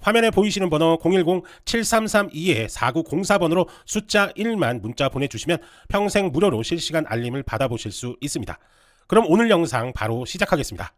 화면에 보이시는 번호 010-7332-4904번으로 숫자 1만 문자 보내주시면 평생 무료로 실시간 알림을 받아보실 수 있습니다. 그럼 오늘 영상 바로 시작하겠습니다.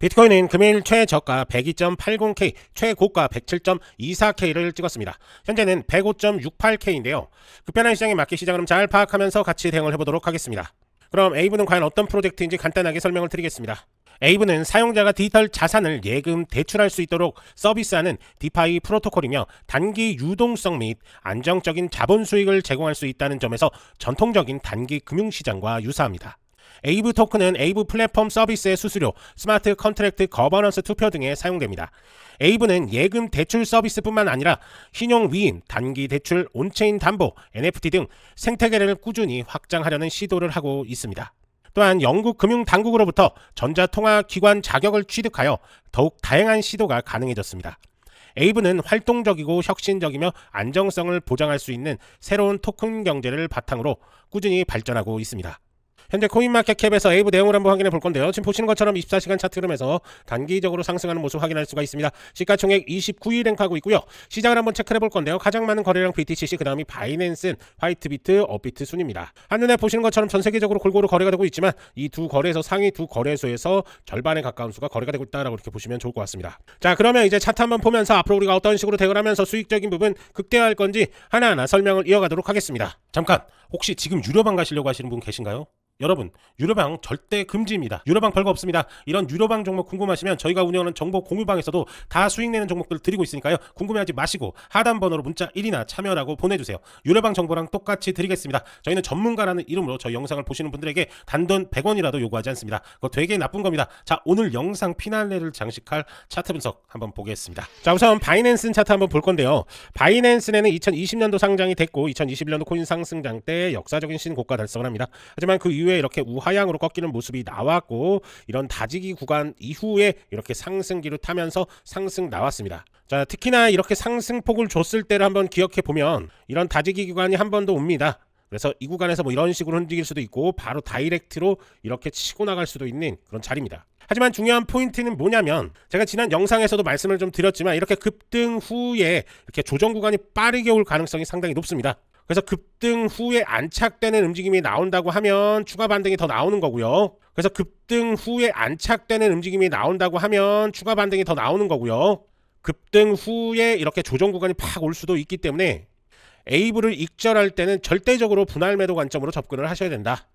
비트코인은 금일 최저가 102.80K, 최고가 107.24K를 찍었습니다. 현재는 105.68K인데요. 급변한 시장에 맞게 시장 흐름 잘 파악하면서 같이 대응을 해보도록 하겠습니다. 그럼 에이브는 과연 어떤 프로젝트인지 간단하게 설명을 드리겠습니다. 에이브는 사용자가 디지털 자산을 예금 대출할 수 있도록 서비스하는 디파이 프로토콜이며 단기 유동성 및 안정적인 자본 수익을 제공할 수 있다는 점에서 전통적인 단기 금융시장과 유사합니다. 에이브 토큰은 에이브 플랫폼 서비스의 수수료, 스마트 컨트랙트 거버넌스 투표 등에 사용됩니다. 에이브는 예금 대출 서비스뿐만 아니라 신용 위임, 단기 대출, 온체인 담보, NFT 등 생태계를 꾸준히 확장하려는 시도를 하고 있습니다. 또한 영국 금융 당국으로부터 전자통화 기관 자격을 취득하여 더욱 다양한 시도가 가능해졌습니다. 에이브는 활동적이고 혁신적이며 안정성을 보장할 수 있는 새로운 토큰 경제를 바탕으로 꾸준히 발전하고 있습니다. 현재 코인마켓캡에서 에이브 내용을 한번 확인해 볼 건데요. 지금 보시는 것처럼 24시간 차트 흐름에서 단기적으로 상승하는 모습 확인할 수가 있습니다. 시가총액 29위 랭크하고 있고요. 시장을 한번 체크해 볼 건데요. 가장 많은 거래량 BTCC 그다음이 바이낸스, 화이트비트, 업비트 순입니다. 한눈에 보시는 것처럼 전 세계적으로 골고루 거래가 되고 있지만 이 두 거래소 상위 두 거래소에서 절반에 가까운 수가 거래가 되고 있다라고 이렇게 보시면 좋을 것 같습니다. 자, 그러면 이제 차트 한번 보면서 앞으로 우리가 어떤 식으로 대응하면서 수익적인 부분 극대화할 건지 하나하나 설명을 이어가도록 하겠습니다. 잠깐 혹시 지금 유료방 가시려고 하시는 분 계신가요? 여러분 유료방 절대 금지입니다. 유료방 별거 없습니다. 이런 유료방 종목 궁금하시면 저희가 운영하는 정보 공유방에서도 다 수익 내는 종목들 드리고 있으니까요. 궁금해하지 마시고 하단 번호로 문자 1이나 참여라고 보내주세요. 유료방 정보랑 똑같이 드리겠습니다. 저희는 전문가라는 이름으로 저희 영상을 보시는 분들에게 단돈 100원이라도 요구하지 않습니다. 그거 되게 나쁜 겁니다. 자 오늘 영상 피날레를 장식할 차트 분석 한번 보겠습니다. 자 우선 바이낸스 차트 한번 볼 건데요. 바이낸스는 2020년도 상장이 됐고 2021년도 코인 상승장 때 역사적인 신고가 달성을 합니다. 하지만 그 이후에 이렇게 우하향으로 꺾이는 모습이 나왔고 이런 다지기 구간 이후에 이렇게 상승기로 타면서 상승 나왔습니다. 자 특히나 이렇게 상승폭을 줬을 때를 한번 기억해 보면 이런 다지기 구간이 한 번 더 옵니다. 그래서 이 구간에서 뭐 이런 식으로 흔들릴 수도 있고 바로 다이렉트로 이렇게 치고 나갈 수도 있는 그런 자리입니다. 하지만 중요한 포인트는 뭐냐면 제가 지난 영상에서도 말씀을 좀 드렸지만 이렇게 급등 후에 이렇게 조정 구간이 빠르게 올 가능성이 상당히 높습니다. 그래서 급등 후에 안착되는 움직임이 나온다고 하면 추가 반등이 더 나오는 거고요. 그래서 급등 후에 안착되는 움직임이 나온다고 하면 추가 반등이 더 나오는 거고요. 급등 후에 이렇게 조정 구간이 팍 올 수도 있기 때문에 에이브를 익절할 때는 절대적으로 분할 매도 관점으로 접근을 하셔야 된다.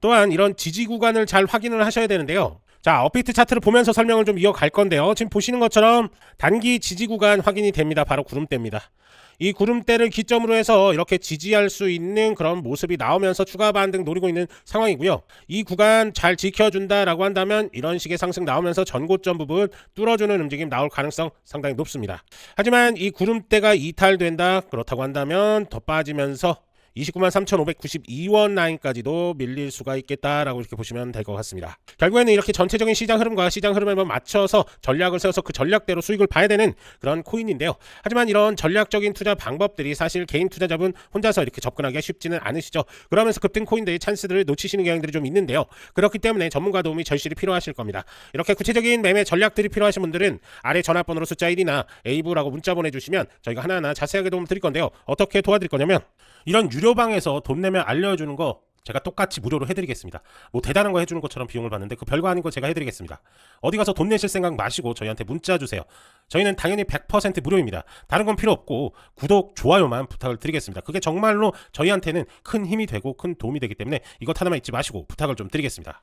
또한 이런 지지 구간을 잘 확인을 하셔야 되는데요. 자, 업비트 차트를 보면서 설명을 좀 이어갈 건데요. 지금 보시는 것처럼 단기 지지 구간 확인이 됩니다. 바로 구름대입니다. 이 구름대를 기점으로 해서 이렇게 지지할 수 있는 그런 모습이 나오면서 추가 반등 노리고 있는 상황이고요. 이 구간 잘 지켜준다라고 한다면 이런 식의 상승 나오면서 전고점 부분 뚫어주는 움직임 나올 가능성 상당히 높습니다. 하지만 이 구름대가 이탈된다 그렇다고 한다면 더 빠지면서 29만 3,592원 라인까지도 밀릴 수가 있겠다라고 이렇게 보시면 될 것 같습니다. 결국에는 이렇게 전체적인 시장 흐름과 시장 흐름에 맞춰서 전략을 세워서 그 전략대로 수익을 봐야 되는 그런 코인인데요. 하지만 이런 전략적인 투자 방법들이 사실 개인 투자자분 혼자서 이렇게 접근하기가 쉽지는 않으시죠. 그러면서 급등 코인들의 찬스들을 놓치시는 경향들이 좀 있는데요. 그렇기 때문에 전문가 도움이 절실히 필요하실 겁니다. 이렇게 구체적인 매매 전략들이 필요하신 분들은 아래 전화번호로 숫자 1이나 에이브라고 문자 보내주시면 저희가 하나하나 자세하게 도움 드릴 건데요. 어떻게 도와드릴 거냐면 이런 유 료방에서 돈 내면 알려주는 거 제가 똑같이 무료로 해드리겠습니다. 뭐 대단한 거 해주는 것처럼 비용을 받는데 그 별거 아닌 거 제가 해드리겠습니다. 어디 가서 돈 내실 생각 마시고 저희한테 문자 주세요. 저희는 당연히 100% 무료입니다. 다른 건 필요 없고 구독, 좋아요만 부탁을 드리겠습니다. 그게 정말로 저희한테는 큰 힘이 되고 큰 도움이 되기 때문에 이것 하나만 잊지 마시고 부탁을 좀 드리겠습니다.